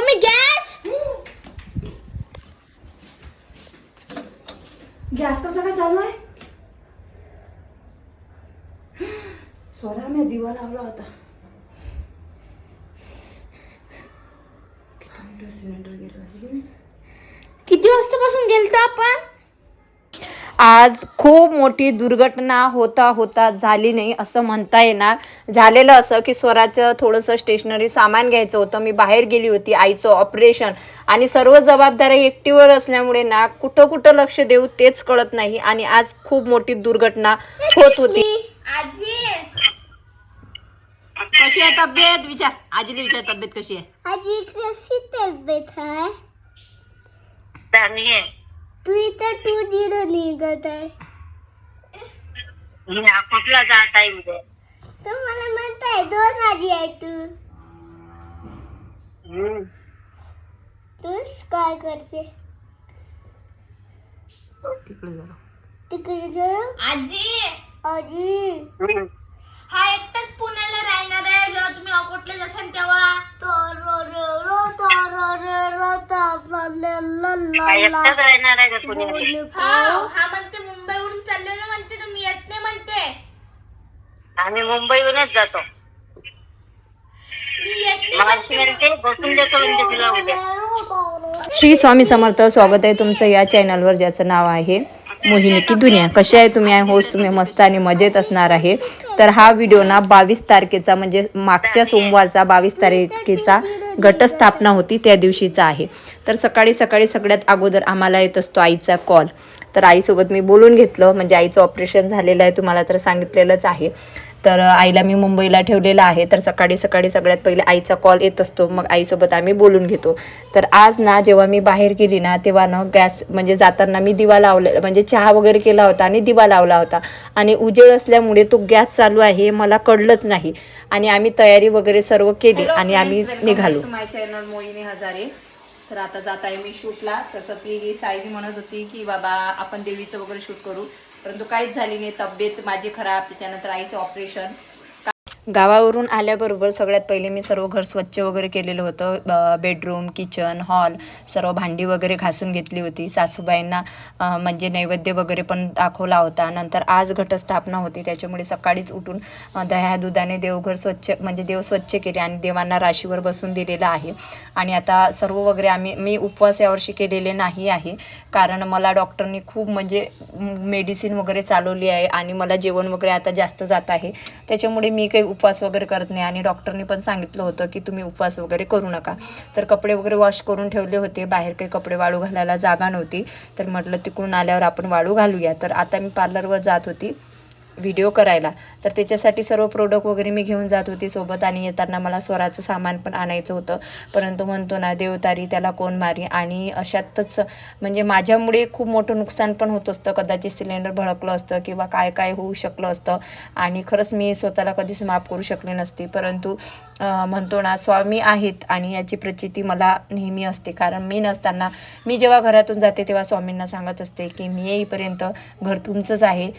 Mummy gas gas कसा काय चालू आहे स्वरा मी दिवा लावला होता सिलेंडर गेलं किती वाजतापासून गेलता आपण आज खूप मोठी दुर्घटना होता होता झाली नाही असं म्हणता येणार. झालेलं असं की स्वराचं थोडंसं स्टेशनरी सामान घ्यायचं होतं. मी बाहेर गेली होती आईचं ऑपरेशन आणि सर्व जबाबदारी एकटीवर असल्यामुळे ना कुठं कुठं लक्ष देऊ तेच कळत नाही. आणि आज खूप मोठी दुर्घटना होत होती. आजी! कशी आहे तब्येत? विचार. आजीला विचार तब्येत कशी आहे? आजी कशी तब्येत आहे? चांगली आहे. तू इथं टू झिरो निघत आहे. मी जात आहे उद्या? तू मला म्हणताय दोन आजी आहे तू. हम्म. तूच काय करते. तिकडे जरा. तिकडे जाऊ आजी! आजी! हम्म. हा एकटाच पुण्याला राहणार आहे जेव्हा तुम्ही अकोटला जासाल तेव्हा. काय एकटाच राहणार आहे का पुण्याला? हा हा म्हणते मुंबईवरून चाललेलं म्हणते तर मी येत नाही म्हणते. आम्ही मुंबईहूनच जातो. मी येत नाही मावशी म्हणते. बसून देतो म्हणजे तुला उद्या. श्री स्वामी समर्थ स्वागत आहे तुमचं या चॅनलवर ज्याचं नाव आहे मोहिनी की दुनिया कशी आहे? तुम्ही आहे होस तुम्ही मस्त आणि मजेत असणार आहे. तर हा व्हिडिओ ना बावीस तारखेचा म्हणजे मागच्या सोमवारचा बावीस तारखेचा घटस्थापना होती त्या दिवशीचा आहे. तर सकाळी सकाळी सगळ्यात अगोदर आम्हाला येत असतो आईचा कॉल तर आईसोबत मी बोलून घेतलं म्हणजे आईचं ऑपरेशन झालेलं आहे तुम्हाला तर सांगितलेलंच आहे. तर आईला मी मुंबईला ठेवलेलं आहे. तर सकाळी सकाळी सगळ्यात पहिले आईचा कॉल येत असतो. मग आईसोबत आम्ही बोलून घेतो. तर आज ना जेव्हा मी बाहेर गेली ना तेव्हा ना गॅस म्हणजे जाताना मी दिवा लावले म्हणजे चहा वगैरे केला होता आणि दिवा लावला होता. आणि उजेड असल्यामुळे तो गॅस चालू आहे हे मला कळलंच नाही. आणि आम्ही तयारी वगैरे सर्व केली आणि आम्ही निघालो. My channel Mohini Hazare. तर आता जात आहे मी शूटला तसं ती सायली म्हणत होती की बाबा आपण देवीचं वगैरे शूट करू. परंतु काहीच झाली नाही. तब्येत माझी खराब त्याच्यानंतर आईचं ऑपरेशन गावावरून आल्याबरोबर सगळ्यात पहिले मी सर्व घर स्वच्छ वगैरे केलेलं होतं. बेडरूम किचन हॉल सर्व भांडी वगैरे घासून घेतली होती. सासूबाईंना म्हणजे नैवेद्य वगैरे पण दाखवला होता. नंतर आज घटस्थापना होती. त्याच्यामुळे सकाळीच उठून दह्या दुधाने देवघर स्वच्छ म्हणजे देव स्वच्छ केले आणि देवांना राशीवर बसून दिलेलं आहे. आणि आता सर्व वगैरे आम्ही मी उपवास यावर्षी केलेले नाही आहे. कारण मला डॉक्टरनी खूप म्हणजे मेडिसिन वगैरे चालवली आहे आणि मला जेवण वगैरे आता जास्त जात आहे. त्याच्यामुळे मी काही उपवास वगैरे करत नाही. आणि डॉक्टरनी पण सांगितलं होतं की तुम्ही उपवास वगैरे करू नका. तर कपडे वगैरे वॉश करून ठेवले होते. बाहेर काही कपडे वाळू घालायला जागा नव्हती. तर म्हटलं तिकडून आल्यावर आपण वाळू घालूया. तर आता मी पार्लरवर जात होती. व्हिडिओ करायला. तर त्याच्यासाठी सर्व प्रोडक्ट वगैरे मी घेऊन जात होती सोबत आणि येताना मला स्वराचं सामान पण आणायचं होतं. परंतु म्हणतो ना देवतारी त्याला कोण मारी? आणि अशातच म्हणजे माझ्यामुळे खूप मोठं नुकसान पण होत असतं. कदाचित सिलेंडर भडकलं असतं किंवा काय काय होऊ शकलं असतं. आणि खरंच मी स्वतःला कधीच माफ करू शकले नसते. परंतु म्हणतो ना स्वामी आहेत आणि याची प्रचिती मला नेहमी असते. कारण मी नसताना मी जेव्हा घरातून जाते तेव्हा स्वामींना सांगत असते की मी येईपर्यंत घर तुमचंच आहे.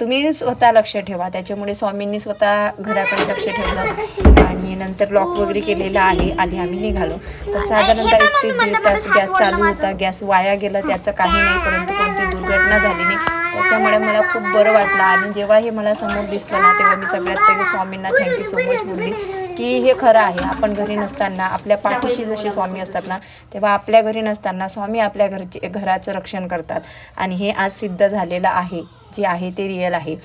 तुम्ही स्वतः लक्ष ठेवा. त्याच्यामुळे स्वामींनी स्वतः घराकडे लक्ष ठेवलं. आणि नंतर लॉक वगैरे केलेलं आहे. आधी आम्ही निघालो. तर साधारणतः एक ते दीड तास गॅस चालू होता. गॅस वाया गेला. त्याचं काही नाही. परंतु कोणती दुर्घटना झाली नाही. त्याच्यामुळे मला खूप बरं वाटलं. आणि जेव्हा हे मला समोर दिसलं ना तेव्हा मी सगळ्यात पहिले स्वामींना थँक्यू सो मच बोलली. की हे खरं आहे. आपण घरी नसताना आपल्या पाठीशी जसे स्वामी असतात ना तेव्हा आपल्या घरी नसताना स्वामी आपल्या घरचे घराचं रक्षण करतात. आणि हे आज सिद्ध झालेलं आहे जे आहे ते रिअल आहे.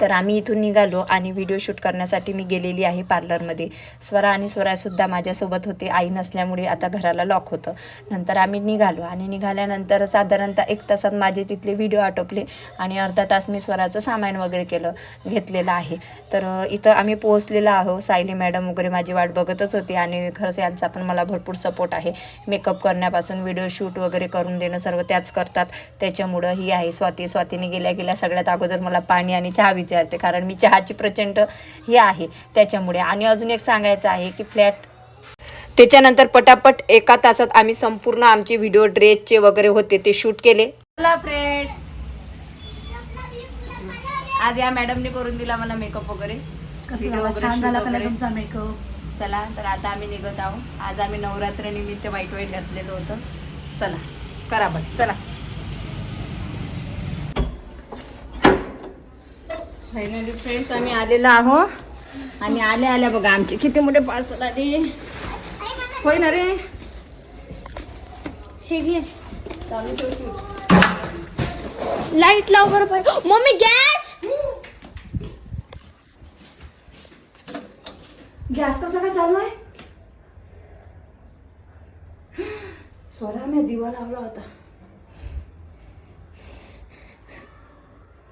तर आम्ही इथून निघालो आणि व्हिडिओ शूट करण्यासाठी मी गेलेली आहे पार्लरमध्ये. स्वरा आणि स्वरासुद्धा माझ्यासोबत होते. आई नसल्यामुळे आता घराला लॉक होतं. नंतर आम्ही निघालो आणि निघाल्यानंतर साधारणतः एक तासात माझे तिथले व्हिडिओ आटोपले आणि अर्धा तास मी स्वराचं सामान वगैरे केलं घेतलेलं आहे. तर इथं आम्ही पोहोचलेलो आहो. सायली मॅडम वगैरे माझी वाट बघतच होती आणि खरंच यांचा पण मला भरपूर सपोर्ट आहे. मेकअप करण्यापासून व्हिडिओ शूट वगैरे करून देणं सर्व त्याच करतात. त्याच्यामुळं ही आहे. स्वाती स्वातीने गेल्या गेल्या सगळ्यात अगोदर मला पाणी आणि चहा विचारते कारण मी चहाची प्रचंड हे आहे त्याच्यामुळे. आणि अजून एक सांगायचं आहे की फ्लॅट त्याच्यानंतर पटापट एका तासात आम्ही संपूर्ण आमचे व्हिडिओ ड्रेसचे वगैरे होते ते शूट केले. चला फ्रेंड्स आज या मॅडमने करून दिला मला मेकअप वगैरे. झाला? छान. तुमचा मेकअप चला तर आता आम्ही निघत आहोत. आज आम्ही नवरात्र निमित्त वाईट वाईट घातलेलं होतं. चला करा बट चला. फायनली फ्रेंड्स आम्ही आलेलो आहो आणि आल्या आल्या बघा आमचे. किती मोठे पार्सल आले. होय ना रे? हे घे. चालू ठेव लाइट लाव बरं पाहिजे मम्मी गॅस गॅस कसा काय चालू आहे? स्वरा मी दिवा लावला होता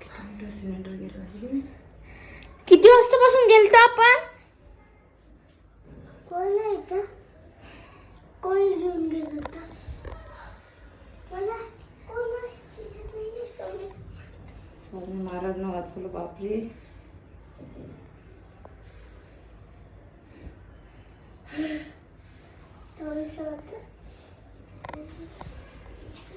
किती मोठं सिलेंडर गेलं असेल किती वाजतापासून गेलतो आपण कोण इथं? कोण घेऊन गेलं होतं? मला दिसत. स्वामी महाराज न वाचवलं बापरे.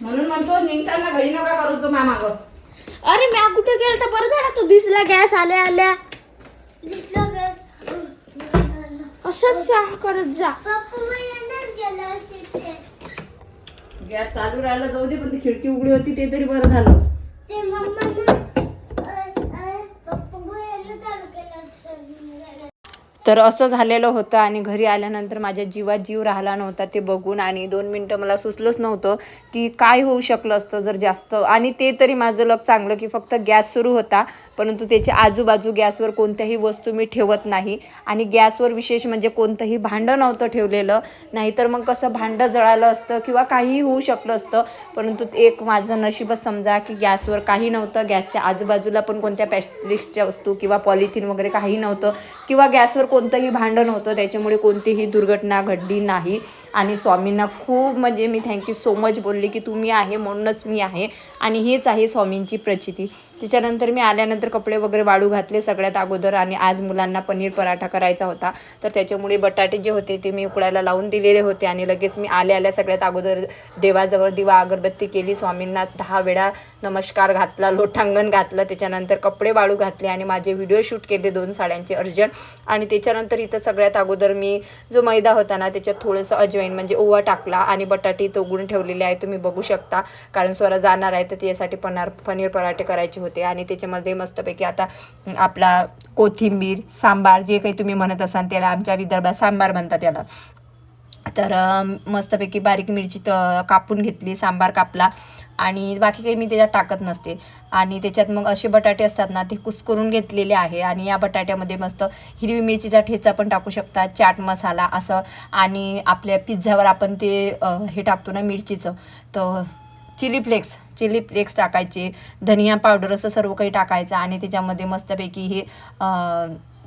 म्हणून म्हणतो निघताना घरी नका करू तो माझ्या मागं अरे मी कुठे गेलतो? बरं झालं तू दिसला गॅस आल्या आल्या. असंच सा- करत जा. गॅस चालू राहिला जाऊ दे पण ती खिडकी उघडी होती ते तरी बरं झालं. तर असं झालेलं होतं आणि घरी आल्यानंतर माझ्या जीवात जीव राहिला नव्हता ते बघून आणि दोन मिनटं मला सुचलंच नव्हतं की काय होऊ शकलं असतं जर जास्त. आणि ते तरी माझं लग चांगलं की फक्त गॅस सुरू होता परंतु त्याच्या आजूबाजू गॅसवर कोणत्याही वस्तू मी ठेवत नाही. आणि गॅसवर विशेष म्हणजे कोणतंही भांडं नव्हतं ठेवलेलं. नाहीतर मग कसं भांडं जळालं असतं किंवा काहीही होऊ शकलं असतं. परंतु एक माझं नशीबच समजा की गॅसवर काही नव्हतं गॅसच्या आजूबाजूला पण कोणत्या पॅस्ट्रिकच्या वस्तू किंवा पॉलिथिन वगैरे काही नव्हतं किंवा गॅसवर कोणतंही भांडण होतं त्याच्यामुळे कोणतीही दुर्घटना घडली नाही. आणि स्वामींना खूप म्हणजे मी थँक्यू सो मच बोलले की तुम्ही आहे म्हणूनच मी आहे आणि हीच आहे स्वामींची प्रचिती. त्याच्यानंतर मी आल्यानंतर कपडे वगैरे वाळू घातले सगळ्यात अगोदर आणि आज मुलांना पनीर पराठा करायचा होता. तर त्याच्यामुळे बटाटे जे होते ते मी उकडायला लावून दिलेले होते आणि लगेच मी आल्या आल्या सगळ्यात अगोदर देवाजवळ दिवा अगरबत्ती केली. स्वामींना दहा वेळा नमस्कार घातला लोटांगण घातलं. त्याच्यानंतर कपडे वाळू घातले आणि माझे व्हिडिओ शूट केले दोन साड्यांचे अर्जंट आणि त्याच्यानंतर इथं सगळ्यात अगोदर मी जो मैदा होता ना त्याच्यात थोडंसं अजवाईन म्हणजे ओवा टाकला आणि बटाटे तोगून ठेवलेले आहे तुम्ही बघू शकता. कारण स्वरा जाणार आहे तर त्यासाठी पनार पनीर पराठे करायचे होते. आणि त्याच्यामध्ये मस्तपैकी आता आपला कोथिंबीर सांबार जे काही तुम्ही म्हणत असाल त्याला आमच्या विदर्भात सांबार म्हणतात त्याला. तर मस्तपैकी बारीक मिरची त कापून घेतली सांबार कापला आणि बाकी काही मी त्याच्यात टाकत नसते. आणि त्याच्यात मग असे बटाटे असतात ना ते कुस्करून घेतलेले आहे आणि या बटाट्यामध्ये मस्त हिरवी मिरचीचा ठेचा पण टाकू शकता चाट मसाला असं आणि आपल्या पिझ्झावर आपण ते हे टाकतो ना मिरचीचं तर चिली फ्लेक्स चिली फ्लेक्स टाकायचे धनिया पावडर असं सर्व काही टाकायचं आणि त्याच्यामध्ये मस्तपैकी हे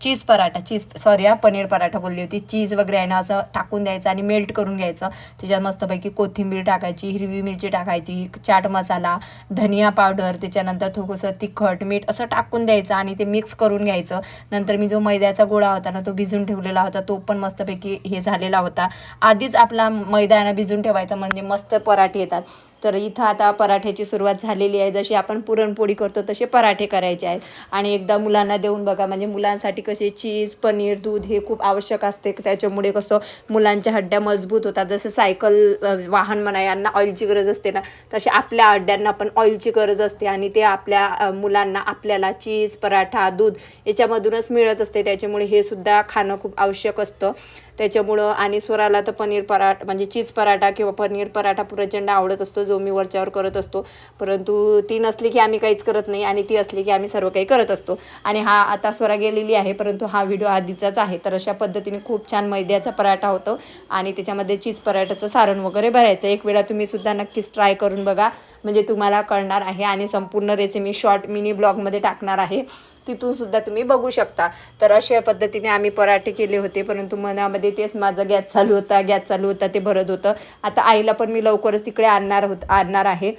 चीज पराठा चीज सॉरी हा पनीर पराठा बोलली होती. चीज वगैरे आहे ना असं टाकून द्यायचं आणि मेल्ट करून घ्यायचं. त्याच्यात मस्तपैकी कोथिंबीर टाकायची हिरवी मिरची टाकायची चाट मसाला धनिया पावडर त्याच्यानंतर थोडंसं तिखट मीठ असं टाकून द्यायचं आणि ते मिक्स करून घ्यायचं. नंतर मी जो मैद्याचा गोळा होता ना तो भिजून ठेवलेला होता तो पण मस्तपैकी हे झालेला होता. आधीच आपला मैदाना भिजून ठेवायचा म्हणजे मस्त पराठे येतात. तर इथं आता पराठ्याची सुरुवात झालेली आहे. जशी आपण पुरणपोळी करतो तसे पराठे करायचे आहेत. आणि एकदा मुलांना देऊन बघा म्हणजे मुलांसाठी कसे चीज पनीर दूध हे खूप आवश्यक असते. त्याच्यामुळे कसं मुलांच्या हड्ड्या मजबूत होतात. जसं सायकल वाहन म्हणा यांना ऑइलची गरज असते ना तसे आपल्या हड्ड्यांना पण ऑइलची गरज असते. आणि ते आपल्या मुलांना आपल्याला चीज पराठा दूध याच्यामधूनच मिळत असते. त्याच्यामुळे हे सुद्धा खाणं खूप आवश्यक असतं. त्याच्यामुळं आणि स्वराला तर पनीर पराठा म्हणजे चीज पराठा किंवा पनीर पराठा प्रचंड आवडत असतो जो मी वरच्यावर करत असतो. परंतु ती नसली की आम्ही काहीच करत नाही आणि ती असली की आम्ही सर्व काही करत असतो. आणि हा आता स्वरा गेलेली आहे परंतु हा व्हिडिओ आधीचाच आहे. तर अशा पद्धतीने खूप छान मैद्याचा पराठा होतो आणि त्याच्यामध्ये चीज पराठाचं सारण वगैरे भरायचं. एक वेळा तुम्ही सुद्धा नक्कीच ट्राय करून बघा. म्हणजे तुम्हाला कळणार आहे आणि संपूर्ण रेसिपी शॉर्ट मिनी ब्लॉगमध्ये टाकणार आहे. तिथून सुद्धा तुम्ही बघू शकता. तर अशा पद्धतीने आम्ही पराठे केले होते परंतु मनामध्ये तेच माझा गॅस चालू होता गॅस चालू होता ते भरत होतं. आता आईला पण मी लवकरच इकडे आणणार होत आणणार आहे.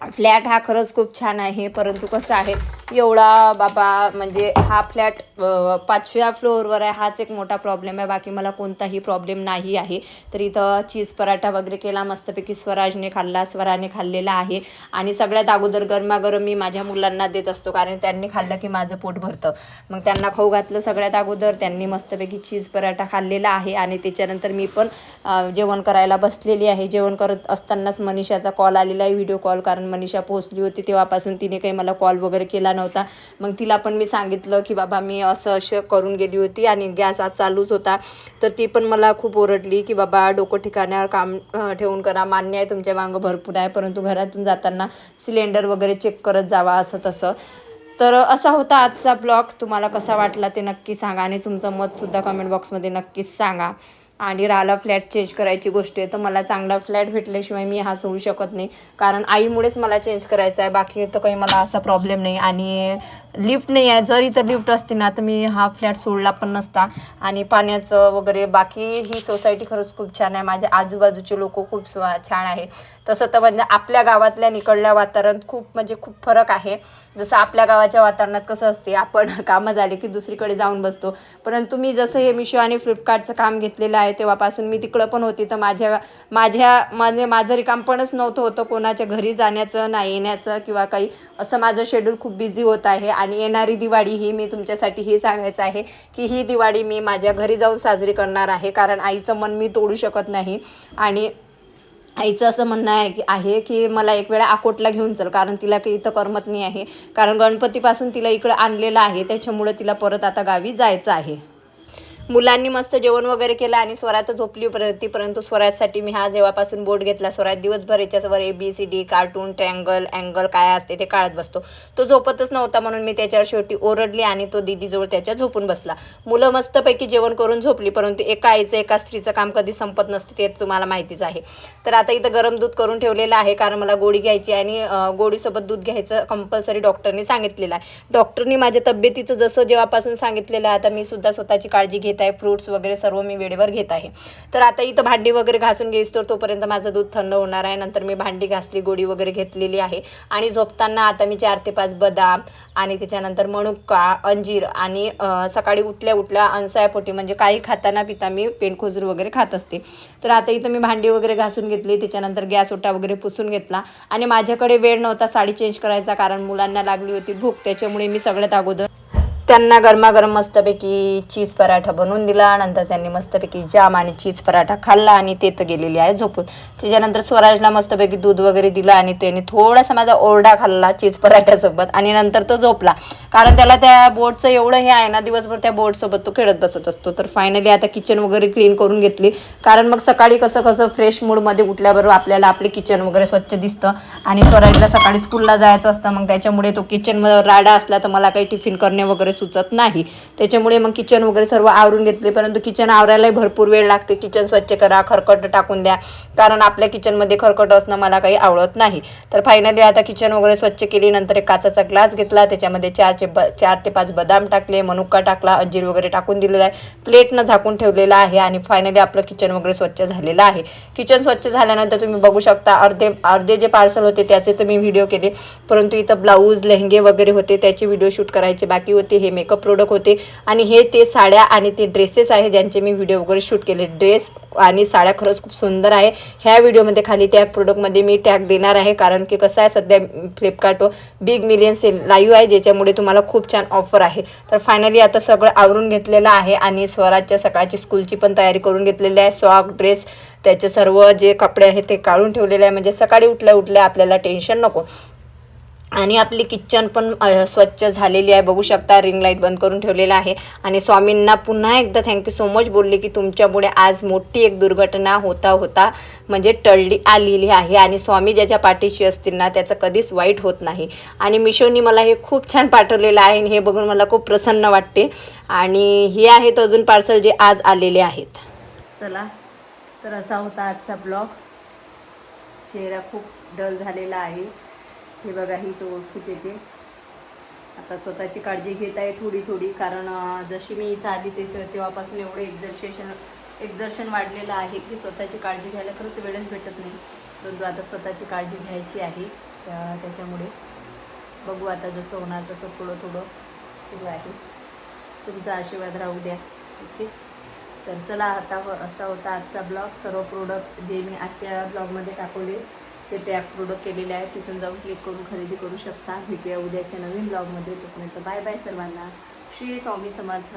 फ्लॅट हा खरंच खूप छान आहे परंतु कसं आहे एवढा बाबा म्हणजे हा फ्लॅट पाचव्या फ्लोअरवर आहे हाच एक मोठा प्रॉब्लेम आहे बाकी मला कोणताही प्रॉब्लेम नाही आहे. तर इथं चीज पराठा वगैरे केला मस्तपैकी स्वराजने खाल्ला स्वराने खाल्लेला आहे. आणि सगळ्यात अगोदर गरमागरम मी माझ्या मुलांना देत असतो कारण त्यांनी खाल्लं की माझं पोट भरतं. मग त्यांना खाऊ घातलं सगळ्यात अगोदर त्यांनी मस्तपैकी चीज पराठा खाल्लेला आहे. आणि त्याच्यानंतर मी पण जेवण करायला बसलेली आहे. जेवण करत असतानाच मनीषाचा कॉल आलेला आहे व्हिडिओ कॉल कारण मनीषा पोहोचली होती तेव्हापासून तिने काही मला कॉल वगैरे केला नव्हता. मग तिला पण मी सांगितलं की बाबा मी असं असं करून गेली होती आणि गॅस आज चालूच होता. तर ती पण मला खूप ओरडली की बाबा डोकं ठिकाणावर काम ठेवून करा. मान्य आहे तुमच्या मागं भरपूर आहे परंतु घरातून जाताना सिलेंडर वगैरे चेक करत जावा असं तसं. तर असा होता आजचा ब्लॉग तुम्हाला कसा वाटला ते नक्की सांगा आणि तुमचं मतसुद्धा कमेंट बॉक्समध्ये नक्कीच सांगा. आणि राहिला फ्लॅट चेंज करायची गोष्ट आहे तर मला चांगला फ्लॅट भेटल्याशिवाय मी हा सोडू शकत नाही. कारण आईमुळेच मला चेंज करायचा आहे बाकी तर काही मला असा प्रॉब्लेम नाही. आणि लिफ्ट नाही आहे. जर इथं लिफ्ट असते ना तर मी हा फ्लॅट सोडला पण नसता. आणि पाण्याचं वगैरे बाकी ही सोसायटी खरंच खूप छान आहे. माझ्या आजूबाजूचे लोक खूप छान आहे. तसं तर म्हणजे आपल्या गावातल्या निकडल्या वातावरण खूप म्हणजे खूप फरक आहे. जसं आपल्या गावाच्या वातावरणात कसं असते आपण कामं झाले की दुसरीकडे जाऊन बसतो. परंतु मी जसं हे मिशो आणि फ्लिपकार्टचं काम घेतलेलं आहे तेव्हापासून मी तिकडं पण होती. तर माझ्या माझ्या माझे माझं रिकामपणच नव्हतं होतं कोणाच्या घरी जाण्याचं नाही येण्याचं किंवा काही. असं माझं शेड्यूल खूप बिझी होत आहे. आणि येणारी दिवाळी ही मी तुमच्यासाठी हे सांगायचं आहे की ही दिवाळी मी माझ्या घरी जाऊन साजरी करणार आहे. कारण आईचं मन मी तोडू शकत नाही. आणि आईचं असं म्हणणं आहे की आहे की मला एक वेळा अकोटला घेऊन चल कारण तिला काही इथं करमत नाही आहे. कारण गणपतीपासून तिला इकडं आणलेलं आहे. त्याच्यामुळं तिला परत आता गावी जायचं आहे. मुलांनी मस्त जेवण वगैरे केलं आणि स्वरात झोपली होती परंतु स्वराजसाठी मी हा जेव्हापासून बोर्ड घेतला स्वरात दिवसभर याच्यावर A B C D cartoon triangle angle काय असते ते काढत बसतो. तो झोपतच नव्हता म्हणून मी त्याच्यावर शेवटी ओरडली आणि तो दीदीजवळ त्याच्या झोपून बसला. मुलं मस्तपैकी जेवण करून झोपली परंतु एका आईचं एका स्त्रीचं काम कधी संपत नसते ते तुम्हाला माहितीच आहे. तर आता इथं गरम दूध करून ठेवलेलं आहे कारण मला गोळी घ्यायची आणि गोडीसोबत गोळीसोबत दूध घ्यायचं कंपल्सरी डॉक्टरनी सांगितलेलं आहे. डॉक्टरनी माझ्या तब्येतीचं जसं जेव्हापासून सांगितलेलं आहे आता मी सुद्धा स्वतःची काळजी घेत आहे फ्रूट्स वगैरे सर्व मी वेळेवर घेत आहे. तर आता इथं भांडी वगैरे घासून घेईस तर तोपर्यंत माझं दूध थंड होणार आहे. नंतर मी भांडी घासली गोडी वगैरे घेतलेली आहे. आणि झोपताना आता मी चार ते पाच बदाम आणि त्याच्यानंतर मनुक्का अंजीर आणि सकाळी उठल्या उठल्या अंसायापोटी म्हणजे काही खाताना पिता मी पेंडखोजूर वगैरे खात असते. तर आता इथं मी भांडी वगैरे घासून घेतली त्याच्यानंतर गॅस ओटा वगैरे पुसून घेतला. आणि माझ्याकडे वेळ नव्हता साडी चेंज करायचा कारण मुलांना लागली होती भूक त्याच्यामुळे मी सगळ्यात अगोदर त्यांना गरमागरम मस्तपैकी चीज पराठा बनवून दिला नंतर त्यांनी मस्तपैकी जाम आणि चीज पराठा खाल्ला आणि ते तर गेलेली आहे झोपून. त्याच्यानंतर स्वराजला मस्तपैकी दूध वगैरे दिलं आणि त्याने थोडासा माझा ओरडा खाल्ला चीज पराठ्यासोबत आणि नंतर तो झोपला. कारण त्याला त्या बोर्डचं एवढं हे आहे ना दिवसभर त्या बोर्डसोबत तो खेळत बसत असतो. तर फायनली आता किचन वगैरे क्लीन करून घेतली. कारण मग सकाळी कसं कसं फ्रेश मूडमध्ये उठल्याबरोबर आपल्याला आपले किचन वगैरे स्वच्छ दिसतं आणि स्वराजला सकाळी स्कूलला जायचं असतं. मग त्याच्यामुळे तो किचनमध्ये राडा असला तर मला काही टिफिन करणे वगैरे सुचत नाही. त्याच्यामुळे मग किचन वगैरे सर्व आवरून घेतले. परंतु किचन आवरायलाही भरपूर वेळ लागते. किचन स्वच्छ करा खरकट टाकून द्या. कारण आपल्या किचनमध्ये खरकट असणं मला काही आवडत नाही. तर फायनली आता किचन वगैरे स्वच्छ केली. नंतर एक काचाचा ग्लास घेतला. त्याच्यामध्ये चारचे ब चार ते पाच बदाम टाकले. मनुक्का टाकला. अंजीर वगैरे टाकून दिलेला आहे. प्लेटनं झाकून ठेवलेलं आहे. आणि फायनली आपलं किचन वगैरे स्वच्छ झालेलं आहे. किचन स्वच्छ झाल्यानंतर तुम्ही बघू शकता. अर्धे अर्धे जे पार्सल होते त्याचे तर मी व्हिडिओ केले. परंतु इथं ब्लाऊज लेहंगे वगैरे होते. त्याचे व्हिडिओ शूट करायचे बाकी होते. हे मेकअप प्रोडक्ट होते. आणि हे ते साड्या आणि ते ड्रेसेस आहे ज्यांचे मी व्हिडिओ वगैरे शूट केले. ड्रेस आणि साड्या खरंच खूप सुंदर आहे. ह्या व्हिडिओमध्ये खाली त्या प्रोडक्टमध्ये मी टॅग देणार आहे. कारण की कसं आहे सध्या फ्लिपकार्टवर बिग मिलियन सेल लाईव्ह आहे ज्याच्यामुळे तुम्हाला खूप छान ऑफर आहे. तर फायनली आता सगळं आवरून घेतलेलं आहे आणि स्वराजच्या सकाळची स्कूलची पण तयारी करून घेतलेली आहे. सॉक ड्रेस त्याचे सर्व जे कपडे आहेत ते काढून ठेवलेले आहे. म्हणजे सकाळी उठल्या उठल्या आपल्याला टेन्शन नको. आणि आपली किचन पण स्वच्छ झालेली आहे. बघू शकता रिंग लाइट बंद करून ठेवलेला आहे. आणि स्वामींना पुन्हा एकदा थँक्यू सो मच बोलले की तुमच्यामुळे आज मोठी एक दुर्घटना होता होता. म्हणजे टळली आलेली आहे. आणि स्वामी ज्याच्या पाठीशी असतील ना त्याचं कधीच वाईट होत नाही. आणि मिशोनी मला हे खूप छान पाठवलेलं आहे आणि हे बघून मला खूप प्रसन्न वाटते. आणि हे आहेत अजून पार्सल जे आज आलेले आहेत. चला तर असा होता आजचा ब्लॉग चेहरा खूप डल झालेला आहे. हे बघा ही तो ओळखूच येते. आता स्वतःची काळजी घेत आहे थोडी थोडी कारण जशी मी इथं आली ते तेव्हापासून एवढं एक्झर्सेशन एक्झर्शन वाढलेलं आहे की स्वतःची काळजी घ्यायला खरंच वेळच भेटत नाही. परंतु आता स्वतःची काळजी घ्यायची आहे त्या त्याच्यामुळे. बघू आता जसं होणार तसं थोडं थोडं सुरू आहे. तुमचा आशीर्वाद राहू द्या ओके? तर चला आता हो असा होता आजचा ब्लॉग. सर्व प्रोडक्ट जे मी आजच्या ब्लॉगमध्ये टाकवले ते टॅग प्रोडक्ट केलेले आहे तिथून जाऊन क्लिक करून खरेदी करू शकता. भेटूया उद्याच्या नवीन ब्लॉगमध्ये तोपर्यंत बाय बाय सर्वांना. श्री स्वामी समर्थ.